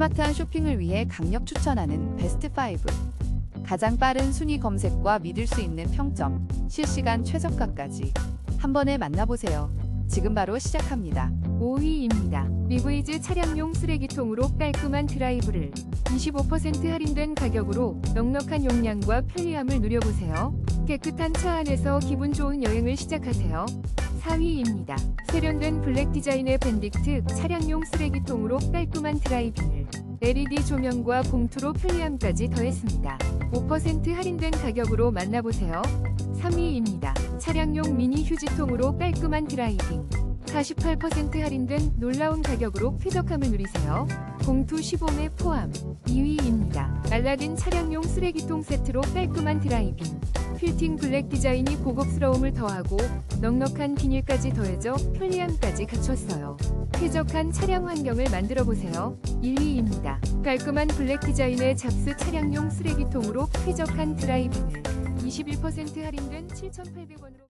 스마트한 쇼핑을 위해 강력 추천하는 베스트 5. 가장 빠른 순위 검색과 믿을 수 있는 평점, 실시간 최저가까지 한 번에 만나보세요. 지금 바로 시작합니다. 5위입니다. 리브이즈 차량용 쓰레기통으로 깔끔한 드라이브를 25% 할인된 가격으로 넉넉한 용량과 편리함을 누려보세요. 깨끗한 차 안에서 기분 좋은 여행을 시작하세요. 4위입니다. 세련된 블랙 디자인의 밴딕트 차량용 쓰레기통으로 깔끔한 드라이빙을 LED 조명과 봉투로 편리함까지 더했습니다. 5% 할인된 가격으로 만나보세요. 3위입니다. 차량용 미니 휴지통으로 깔끔한 드라이빙 48% 할인된 놀라운 가격으로 쾌적함을 누리세요. 봉투 15매 포함 2위입니다. 알라딘 차량용 쓰레기통 세트로 깔끔한 드라이빙 필팅 블랙 디자인이 고급스러움을 더하고 넉넉한 비닐까지 더해져 편리함까지 갖췄어요. 쾌적한 차량 환경을 만들어 보세요. 1위입니다. 깔끔한 블랙 디자인의 잡스 차량용 쓰레기통으로 쾌적한 드라이빙을 21% 할인된 7,800원으로